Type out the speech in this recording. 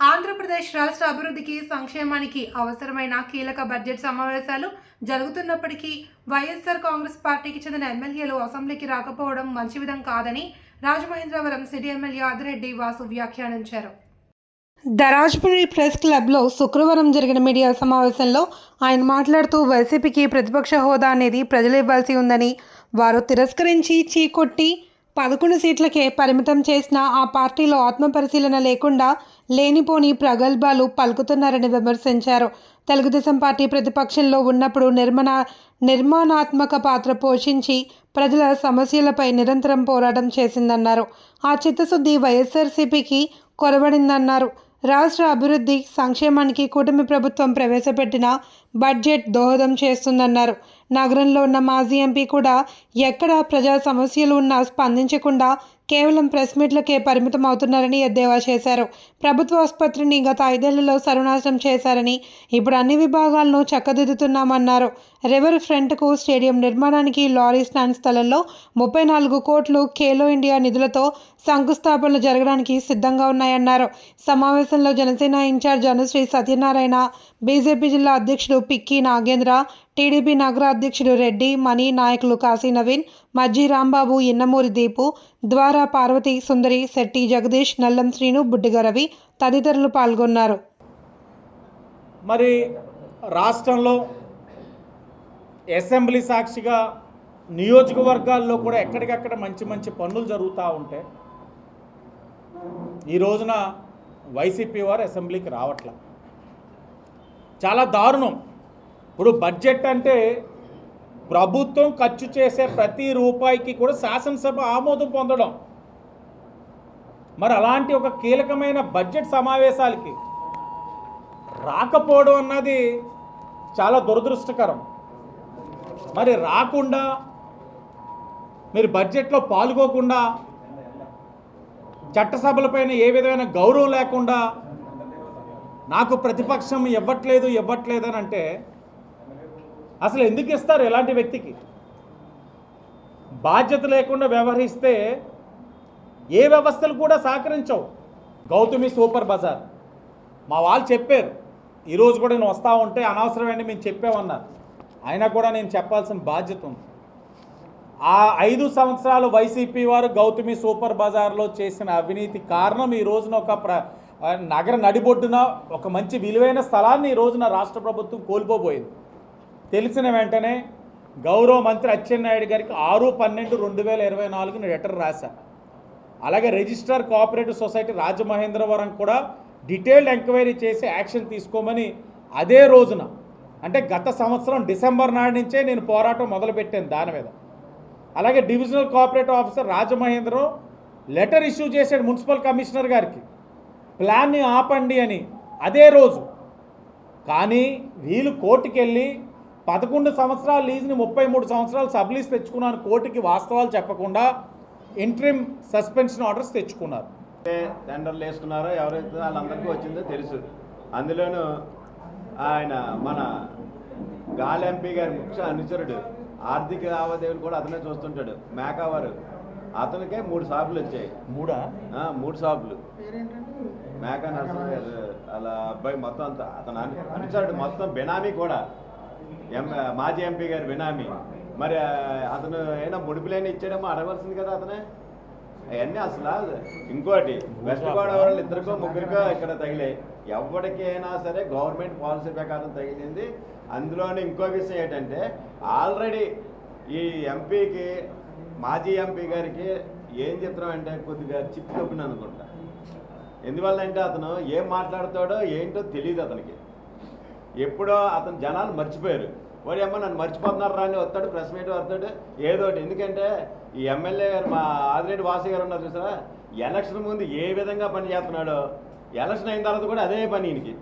ఆంధ్రప్రదేశ్ రాష్ట్ర అభివృద్ధికి సంక్షేమానికి అవసరమైన కీలక బడ్జెట్ సమావేశాలు జరుగుతున్నప్పటికీ వైఎస్ఆర్ కాంగ్రెస్ పార్టీకి చెందిన ఎమ్మెల్యేలు అసెంబ్లీకి రాకపోవడం మంచి విధం కాదని రాజమహేంద్రవరం సిటీ ఎమ్మెల్యే ఆదిరెడ్డి వాసు వ్యాఖ్యానించారు. దరాజ్పురి ప్రెస్ క్లబ్లో శుక్రవారం జరిగిన మీడియా సమావేశంలో ఆయన మాట్లాడుతూ వైసీపీకి ప్రతిపక్ష హోదా అనేది ప్రజలు ఇవ్వాల్సి ఉందని వారు తిరస్కరించి చీకొట్టి పదకొండు సీట్లకే పరిమితం చేసిన ఆ పార్టీలో ఆత్మపరిశీలన లేకుండా లేనిపోని ప్రగల్భాలు పలుకుతున్నారని విమర్శించారు. తెలుగుదేశం పార్టీ ప్రతిపక్షంలో ఉన్నప్పుడు నిర్మాణ నిర్మాణాత్మక పాత్ర పోషించి ప్రజల సమస్యలపై నిరంతరం పోరాటం చేసిందన్నారు. ఆ చిత్తశుద్ధి వైఎస్ఆర్సీపీకి కొరబడిందన్నారు రాష్ట్ర అభివృద్ధి సంక్షేమానికి కూటమి ప్రభుత్వం ప్రవేశపెట్టిన బడ్జెట్ దోహదం చేస్తుందన్నారు. నగరంలో ఉన్న మాజీ ఎంపీ కూడా ఎక్కడ ప్రజా సమస్యలు ఉన్నా స్పందించకుండా కేవలం ప్రెస్ మీట్లకే పరిమితం అవుతున్నారని ఎద్దేవా చేశారు. ప్రభుత్వ ఆసుపత్రిని గత ఐదేళ్ళలో సర్వనాశనం చేశారని ఇప్పుడు అన్ని విభాగాలను చక్కదిద్దుతున్నామన్నారు. రివర్ ఫ్రంట్కు స్టేడియం నిర్మాణానికి లారీ స్టాండ్ స్థలంలో ముప్పై నాలుగు కోట్లు ఖేలో ఇండియా నిధులతో శంకుస్థాపనలు జరగడానికి సిద్ధంగా ఉన్నాయన్నారు. సమావేశంలో జనసేన ఇన్ఛార్జ్ అనుశ్రీ సత్యనారాయణ బీజేపీ జిల్లా అధ్యక్షుడు పిక్కి నాగేంద్ర టీడీపీ నగర అధ్యక్షుడు రెడ్డి మణి నాయకులు కాశీ నవీన్ మజ్జి రాంబాబు ఇన్నమూరి దీపు ద్వారా పార్వతి సుందరి శెట్టి జగదీష్ నల్లం శ్రీను బుడ్డిగ రవి తదితరులు పాల్గొన్నారు. మరి రాష్ట్రంలో అసెంబ్లీ సాక్షిగా నియోజకవర్గాల్లో కూడా ఎక్కడికక్కడ మంచి మంచి పనులు జరుగుతూ ఉంటే ఈ రోజున వైసీపీ వారు అసెంబ్లీకి రావట్ల. చాలా దారుణం. ఇప్పుడు బడ్జెట్ అంటే ప్రభుత్వం ఖర్చు చేసే ప్రతి రూపాయికి కూడా శాసనసభ ఆమోదం పొందడం. మరి అలాంటి ఒక కీలకమైన బడ్జెట్ సమావేశాలకి రాకపోవడం అన్నది చాలా దురదృష్టకరం. మరి రాకుండా మీరు బడ్జెట్లో పాల్గొకుండా చట్టసభలపైన ఏ విధమైన గౌరవం లేకుండా నాకు ప్రతిపక్షం ఇవ్వట్లేదు ఇవ్వట్లేదు అని అంటే అసలు ఎందుకు ఇస్తారు ఎలాంటి వ్యక్తికి? బాధ్యత లేకుండా వ్యవహరిస్తే ఏ వ్యవస్థలు కూడా సహకరించవు. గౌతమి సూపర్ బజార్. మా వాళ్ళు చెప్పారు ఈరోజు కూడా నేను వస్తూ ఉంటే అనవసరమైన మేము చెప్పామన్నారు. అయినా కూడా నేను చెప్పాల్సిన బాధ్యత ఉంది. ఆ ఐదు సంవత్సరాలు వైసీపీ వారు గౌతమి సూపర్ బజార్లో చేసిన అవినీతి కారణం ఈ రోజున ఒక ప్ర నగర నడిబొడ్డున ఒక మంచి విలువైన స్థలాన్ని ఈ రోజున రాష్ట్ర ప్రభుత్వం కోల్పోబోయింది. తెలిసిన వెంటనే గౌరవ మంత్రి అచ్చెన్నాయుడు గారికి ఆరు పన్నెండు రెండు వేల ఇరవై నాలుగున లెటర్ రాశా. అలాగే రిజిస్టర్ కోఆపరేటివ్ సొసైటీ రాజమహేంద్రవరం కూడా డీటెయిల్డ్ ఎంక్వైరీ చేసి యాక్షన్ తీసుకోమని అదే రోజున అంటే గత సంవత్సరం డిసెంబర్ నాటి నుంచే నేను పోరాటం మొదలుపెట్టాను దాని మీద. అలాగే divisional cooperative officer Rajamahendram letter issue చేశాడు మున్సిపల్ కమిషనర్ గారికి. ప్లాన్ని ఆపండి అని అదే రోజు. కానీ వీళ్ళు కోర్టుకెళ్ళి పదకొండు సంవత్సరాల లీజుని ముప్పై మూడు సంవత్సరాలు సబ్లీస్ తెచ్చుకున్నాను కోర్టుకి వాస్తవాలు చెప్పకుండా ఇంట్రిమ్ సస్పెన్షన్ ఆర్డర్స్ తెచ్చుకున్నారు. ఏ టెండర్లు వేసుకున్నారో ఎవరైతే వాళ్ళందరికీ వచ్చిందో తెలుసు. అందులోనూ ఆయన మన గాలి ఎంపీ గారి ముఖ్య అనుచరుడు ఆర్థిక లావాదేవీలు కూడా అతనే చూస్తుంటాడు. మేకావారు. అతనికే మూడు షాపులు వచ్చాయి. మూడా? ఆ, మూడు షాపులు మేకా నరసింహ గారు అలా అబ్బాయి మొత్తం అంతా అతను అను- అనుచరుడు మొత్తం బినామీ కూడా. ఎం మాజీ ఎంపీ గారి బినామీ. మరి అతను అయినా ముడిపులేని ఇచ్చాడేమో అడగవలసింది కదా అతనే. అవన్నీ అసలు ఇంకోటి వెస్ట్ గోదావరి ఇద్దరికో ముగ్గురికో ఇక్కడ తగిలాయి. ఎవరికైనా సరే గవర్నమెంట్ పాలసీ ప్రకారం తగిలింది. అందులోనే ఇంకో విషయం ఏంటంటే ఆల్రెడీ ఈ ఎంపీకి మాజీ ఎంపీ గారికి ఏం చిత్రం అంటే కొద్దిగా చిప్ కప్పిన అనుకుంటా. ఎందువల్ల అంటే అతను ఏం మాట్లాడతాడో ఏంటో తెలియదు అతనికి. ఎప్పుడో అతను జనాలు మర్చిపోయారు. వాడు ఏమో నన్ను మర్చిపోతున్నారు రాని వస్తాడు ప్రెస్ మీట్ వస్తాడు ఏదో ఒకటి. ఎందుకంటే ఈ ఎమ్మెల్యే గారు మా ఆదిరెడ్డి వాసు గారు ఉన్నారు చూసారా? ఎలక్షన్ ముందు ఏ విధంగా పని చేస్తున్నాడో ఎలక్షన్ అయిన తర్వాత కూడా అదే పని ఈయనకి.